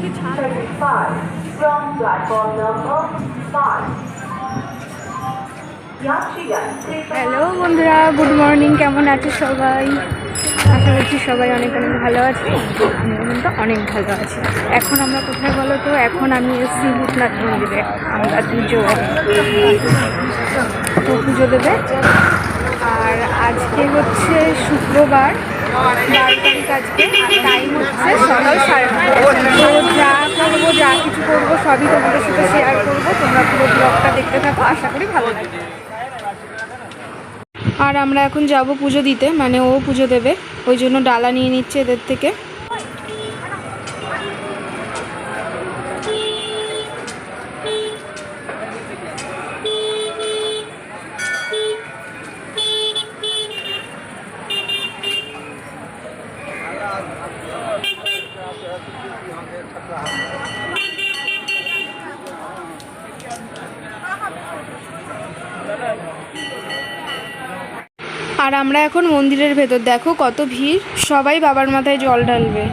35 from platform number 5. Hello বন্ধুরা good morning কেমন আছো সবাই? আশা করছি সবাই অনেক অনেক ভালো আছে। কিন্তু অনেক ভালো আছি। এখন আমরা কোথায় বলো তো? এখন আমি এসেছি ভূতনাথ মন্দিরে। আমরা পুজো তো পুজো দেবে। আর আজকে হচ্ছে শুক্রবার বারো তারিখ আজকে টাইম হচ্ছে সকাল সাড়ে নটা। তো যা করব যা কিছু করব সবই তোমাদের সাথে শেয়ার করব। তোমরা পুরো ব্লগটা দেখতে থাকো। আশা করি ভালো লাগবে। আর আমরা এখন যাব পুজো দিতে। মানে ও পুজো দেবে। ওই জন্য ডালা নিয়ে নিচ্ছে এদের থেকে। আর আমরা এখন মন্দিরের ভেতর। দেখো কত ভিড়। সবাই বাবার মাথায় জল ঢালবে।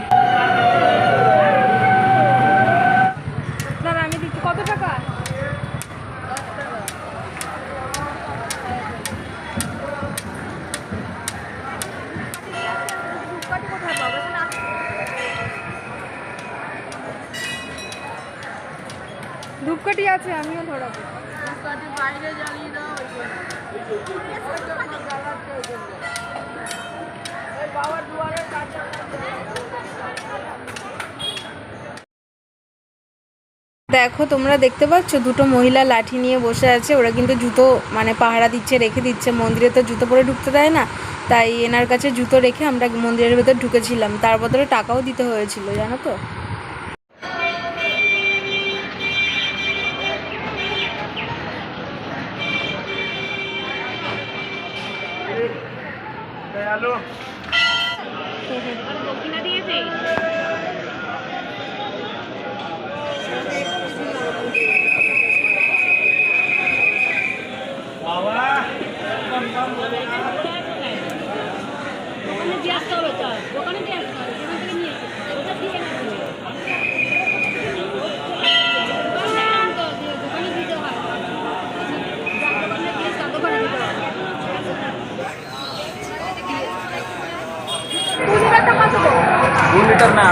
ধূপকাঠি আছে, আমিও ধরাবো। দেখো, তোমরা দেখতে পাচ্ছ, দুটো মহিলা লাঠি নিয়ে বসে আছে। ওরা কিন্তু জুতো মানে পাহারা দিচ্ছে, রেখে দিচ্ছে। মন্দিরে তো জুতো পরে ঢুকতে দেয় না। তাই এনার কাছে জুতো রেখে আমরা মন্দিরের ভেতর ঢুকেছিলাম। তার বদলে টাকাও দিতে হয়েছিল, জানো তো? Salud.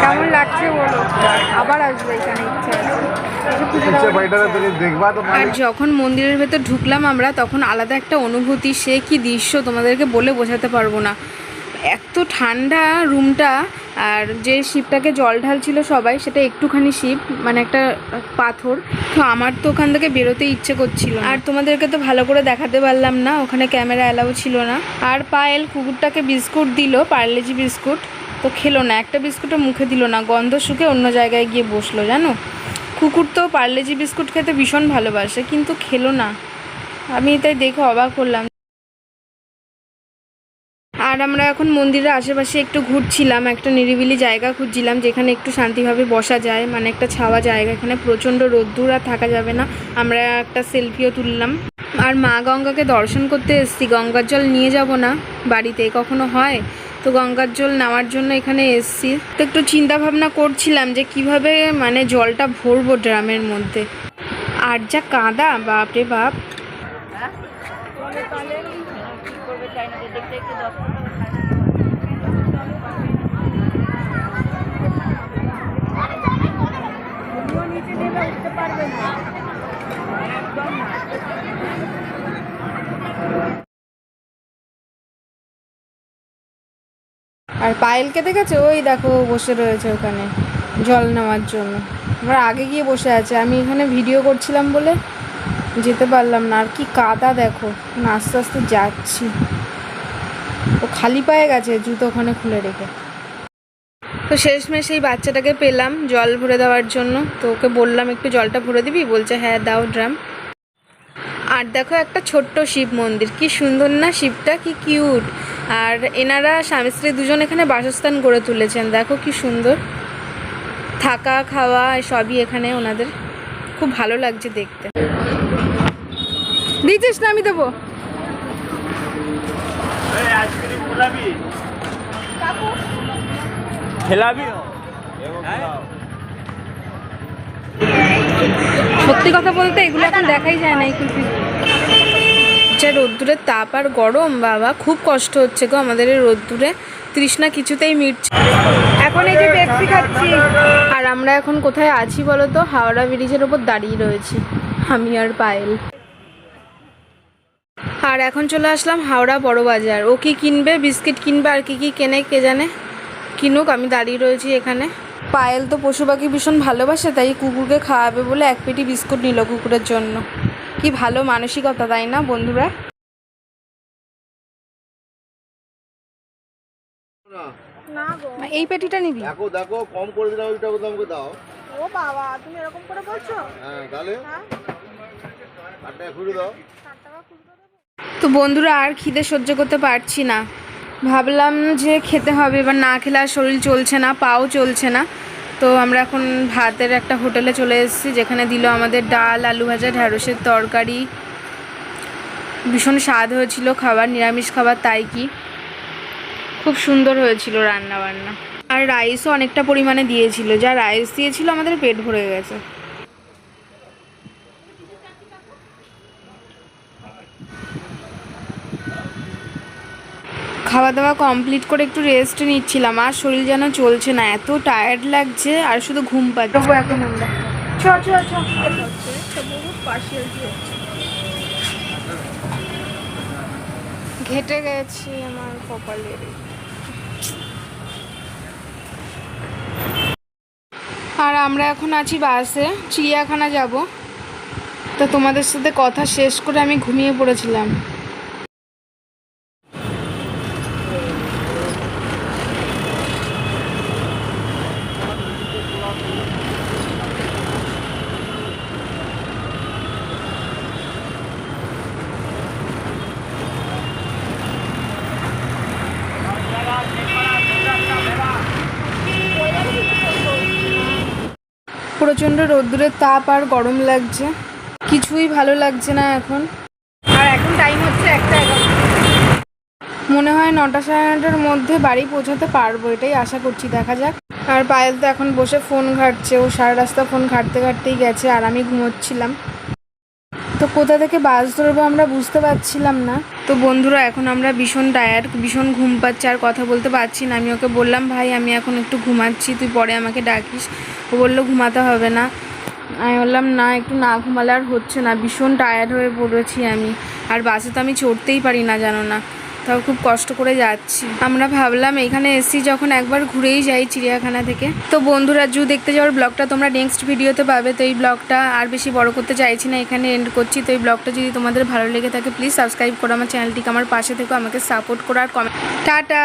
কেমন লাগছে বলো? আবার আসবে এখানে আর যখন মন্দিরের ভেতর ঢুকলাম আমরা তখন আলাদা একটা অনুভূতি সে কি দৃশ্য তোমাদেরকে বলে বোঝাতে পারব না। এত ঠান্ডা রুমটা আর যে শিবটাকে জল ঢালছিল সবাই সেটা একটুখানি শিব মানে একটা পাথর। তো আমার তো ওখান থেকে বেরোতে ইচ্ছে করছিল আর তোমাদেরকে তো ভালো করে দেখাতে পারলাম না ওখানে ক্যামেরা অ্যালাউ ছিল না। আর পায়েল কুকুরটাকে বিস্কুট দিল পার্লেজি বিস্কুট। তো খেলো না, একটা বিস্কুটও মুখে দিল না, গন্ধ শুকে অন্য জায়গায় গিয়ে বসল, জানো? কুকুর তো পার্লেজি বিস্কুট খেতে ভীষণ ভালোবাসে, কিন্তু খেলো না। আমি তাই দেখে অবাক হলাম। আর আমরা এখন মন্দিরের আশেপাশে একটু ঘুরছিলাম, একটা নিরিবিলি জায়গা খুঁজছিলাম, যেখানে একটু শান্তিভাবে বসা যায় মানে একটা ছাওয়া জায়গা, এখানে প্রচণ্ড রোদ্দুর আর থাকা যাবে না। আমরা একটা সেলফিও তুললাম। আর মা গঙ্গাকে দর্শন করতে এসেছি, গঙ্গার জল নিয়ে যাব না, বাড়িতে কখনো হয়? তো গঙ্গার জল নেওয়ার জন্য এখানে এসেছি। তো একটু চিন্তা ভাবনা করছিলাম যে কীভাবে মানে জলটা ভরবো ড্রামের মধ্যে। আর যা কাদা বাপরে বাপ। আর পায়েলকে দেখেছ? ওই দেখো, বসে রয়েছে ওখানে, জল নেওয়ার জন্য। আমরা আগে গিয়ে বসে আছে, আমি এখানে ভিডিও করছিলাম বলে যেতে পারলাম না। আর কি কাদা দেখো আস্তে আস্তে যাচ্ছি। ও খালি পায়ে গেছে, জুতো ওখানে খুলে রেখে। তো শেষমেশ এই বাচ্চাটাকে পেলাম জল ভরে দেওয়ার জন্য। তো ওকে বললাম, একটু জলটা ভরে দিবি? বলছে হ্যাঁ দাও ড্রাম। আর দেখো একটা ছোট্ট শিব মন্দির। কি সুন্দর না শিবটা কি কিউট আর এনারা স্বামী স্ত্রী দুজন এখানে বাসস্থান গড়ে তুলেছেন। দেখো কি সুন্দর। থাকা খাওয়া সবই এখানে ওনাদের। খুব ভালো লাগছে দেখতে। দিয়েছিস না আমি দেবো। খোলাবি। খেলাবি? সত্যি কথা বলতে এগুলো এখন দেখাই যায় না এই কুলফি। যা রোদ্দুরের তাপ আর গরম বাবা খুব কষ্ট হচ্ছে গো আমাদের এই রোদ্দুরে। তৃষ্ণা কিছুতেই মিটছে এখন এই যে পেপসি খাচ্ছি। আর আমরা এখন কোথায় আছি বলো তো? হাওড়া ব্রিজের ওপর দাঁড়িয়ে রয়েছি। আমি আর পায়েল। আর এখন চলে আসলাম হাওড়া বড় বাজার। ও কি কিনবে? বিস্কিট কিনবে? আর কি কি কেনে কে জানে? কিনুক আমি দাঁড়িয়ে রয়েছি এখানে। পায়েল তো পশু পাখি ভীষণ ভালোবাসে তাই কুকুরকে খাওয়াবে বলে এক পেটি বিস্কুট নিল কুকুরের জন্য। কি ভালো মানসিকতা তাই না বন্ধুরা? এই পেটিটা নিবি। দেখো দেখো কম করে দিলাম ওইটা দাও। ও বাবা তুমি এরকম করে বলছো? হ্যাঁ তাহলে? আট খুলে দাও। তো বন্ধুরা আর খিদে সহ্য করতে পারছি না। ভাবলাম যে খেতে হবে এবার না খেলে আর শরীর চলছে না পাও চলছে না। তো আমরা এখন ভাতের একটা হোটেলে চলে এসেছি, যেখানে দিল আমাদের ডাল, আলু ভাজা, ঢ্যাঁড়সের তরকারি। ভীষণ স্বাদ হয়েছিল খাবার, নিরামিষ খাবার, তাই কি? খুব সুন্দর হয়েছিল রান্না বান্না আর রাইসও অনেকটা পরিমাণে দিয়েছিল, যা রাইস দিয়েছিল আমাদের পেট ভরে গেছে। খাওয়া দাওয়া কমপ্লিট করে একটু রেস্ট নিচ্ছিলাম আর শরীর যেন চলছে না এত টায়ার্ড লাগছে আর শুধু ঘুম পাচ্ছে। এখন আমরা। ঘেটে গেছি আমার কপালের আর আমরা এখন আছি বাসে চিড়িয়াখানা যাব। তো তোমাদের সাথে কথা শেষ করে আমি ঘুমিয়ে পড়েছিলাম। প্রচণ্ড রোদ্দুরের তাপ আর গরম লাগছে। কিছুই ভালো লাগছে না এখন। আর এখন টাইম হচ্ছে একটা মনে হয় নটা সাড়ে নটার মধ্যে বাড়ি পৌঁছাতে পারব, এটাই আশা করছি। দেখা যাক। আর পায়েল তো এখন বসে ফোন ঘাটছে। ও সারা রাস্তা ফোন ঘাটতে ঘাটতেই গেছে আর আমি ঘুমোচ্ছিলাম। তো কোথা থেকে বাস ধরবো আমরা বুঝতে পারছিলাম না। তো বন্ধুরা, এখন আমরা ভীষণ টায়ার্ড ভীষণ ঘুম পাচ্ছি আর কথা বলতে পারছি না। আমি ওকে বললাম, ভাই, আমি এখন একটু ঘুমাচ্ছি, তুই পরে আমাকে ডাকিস। ও বলল, ঘুমাতে হবে না। আমি বললাম, না, একটু না ঘুমালে আর হচ্ছে না, ভীষণ টায়ার্ড হয়ে পড়েছি আমি। আর বাসে তো আমি চড়তেই পারি না, জানো না? তাও খুব কষ্ট করে যাচ্ছি। আমরা ভাবলাম এখানে এসি যখন একবার ঘুরেই যাই চিড়িয়াখানা থেকে। তো বন্ধুরা, জু দেখতে যাওয়ার ব্লগটা তোমরা নেক্সট ভিডিওতে পাবে। তো এই ব্লগটা আর বেশি বড় করতে চাইছি না, এখানে এন্ড করছি। তো এই ব্লগটা যদি তোমাদের ভালো লেগে থাকে প্লিজ সাবস্ক্রাইব করো আমার চ্যানেলটিকে আমার পাশে থেকে, আমাকে সাপোর্ট করো আর কমেন্ট টাটা!